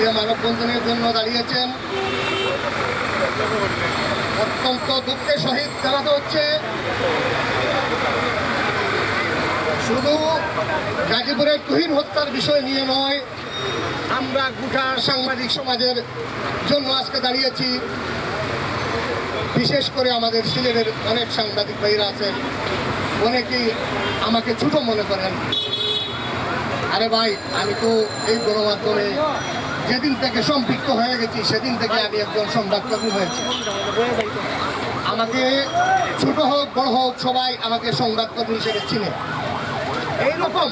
যে মানববন্ধনের জন্য দাঁড়িয়েছেন। অত্যন্ত দুঃখের সহিত জানাতে হচ্ছে। শুধু গাজীপুরের তুহিন হত্যার বিষয় নিয়ে নয়, আমরা গোটা সাংবাদিক সমাজের জন্য আজকে দাঁড়িয়েছি। বিশেষ করে আমাদের সিলেটের অনেক সাংবাদিক ভাইরা আছেন। অনেকেই আমাকে ছোট মনে করেন। আরে ভাই, আমি তো এই গণমাধ্যমে যেদিন থেকে সম্পৃক্ত হয়ে গেছি, সেদিন থেকে আমি একজন সংবাদকর্মী হয়েছি। আমাকে ছোট হোক, বড় হোক, সবাই আমাকে সংবাদকর্মী হিসেবে চিনে। এইরকম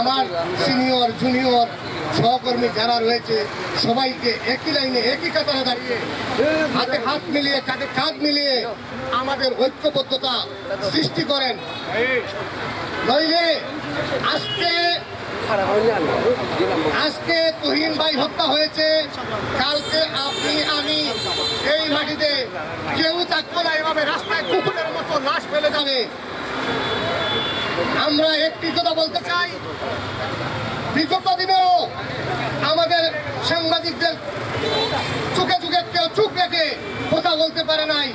আমার সিনিয়র, জুনিয়র, সহকর্মী যারা রয়েছে, সবাইকে একই লাইনে, একই কাতারে দাঁড়িয়ে হাতে হাত মিলিয়ে, কাঁধে কাঁধ মিলিয়ে আমাদের ঐক্যবদ্ধতা সৃষ্টি করেন। নইলে আজকে আজকে তুহিন ভাই হত্যা হয়েছে, কালকে আপনি, আমি এই মাটিতে কেউ থাকব না, এভাবে রাস্তায় কুকুরের মতো লাশ ফেলে যাবে। আমরা একটি কথা বলতে চাই বিগত দিনেও আমাদের সাংবাদিকদের চোখে চোখে কেউ চোখ রেখে বলতে পারে নাই।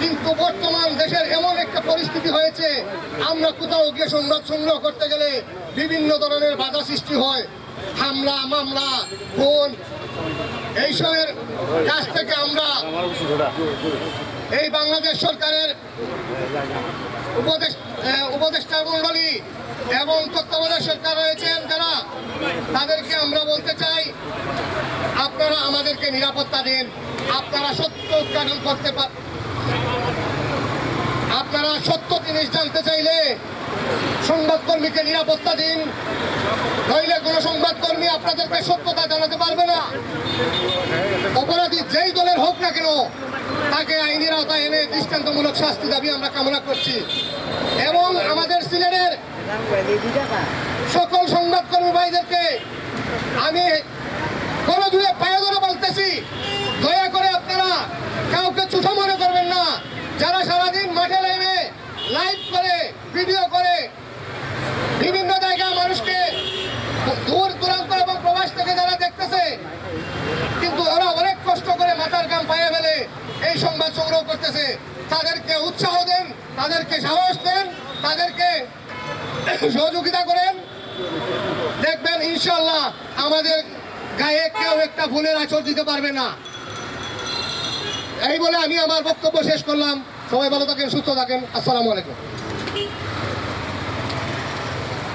কিন্তু বর্তমান দেশের এমন একটা পরিস্থিতি হয়েছে, আমরা কোথাও গিয়ে সংবাদ সংগ্রহ করতে গেলে বিভিন্ন ধরনের বাধা সৃষ্টি হয়। হামলা, মামলা ফোন এইসবের কাছ থেকে আমরা এই বাংলাদেশ সরকারের উপদেশ উপদেষ্টা মন্ডলী এবং তত্ত্বাবধায়ক সরকার রয়েছেন যারা। তাদেরকে আমরা বলতে চাই আপনারা আমাদেরকে নিরাপত্তা দিন। আপনারা সত্য উদ্ঘাটন করতে পার আপনারা সত্য জিনিস জানতে চাইলে সংবাদকর্মীকে নিরাপত্তা দিন। নইলে কোনো সংবাদকর্মী আপনাদেরকে সত্যতা জানাতে পারবে না। অপরাধী যেই দলের হোক না কেন, তাকে আইনের আওতায় এনে দৃষ্টান্তমূলক শাস্তি দাবি আমরা কামনা করছি। এবং আমাদের সিলেটের সকল সংবাদকর্মী ভাইদেরকে আমি কোনো দূরে পায়ে ধরে বলতেছি, দয়া করে আপনারা কাউকে চুঠো মনে করবেন না। যারা সারাদিন মাঠে নেমে লাইভ করে ভিডিও করে, বিভিন্ন জায়গায় মানুষকে দূর, দূরান্ত এবং প্রবাস থেকে যারা দেখতেছে, কিন্তু ওরা অনেক কষ্ট করে মাথার গাম পায়ে ফেলে এই সংবাদ সংগ্রহ করতেছে। তাদেরকে উৎসাহ দেন, তাদেরকে সাহস দেন, তাদেরকে সহযোগিতা করেন। দেখবেন ইনশাল্লাহ আমাদের গায়ে কেউ একটা ভুলের আচর দিতে পারবে না। এই বলে আমি আমার বক্তব্য শেষ করলাম। সবাই ভালো থাকেন, সুস্থ থাকেন। আসসালামু আলাইকুম।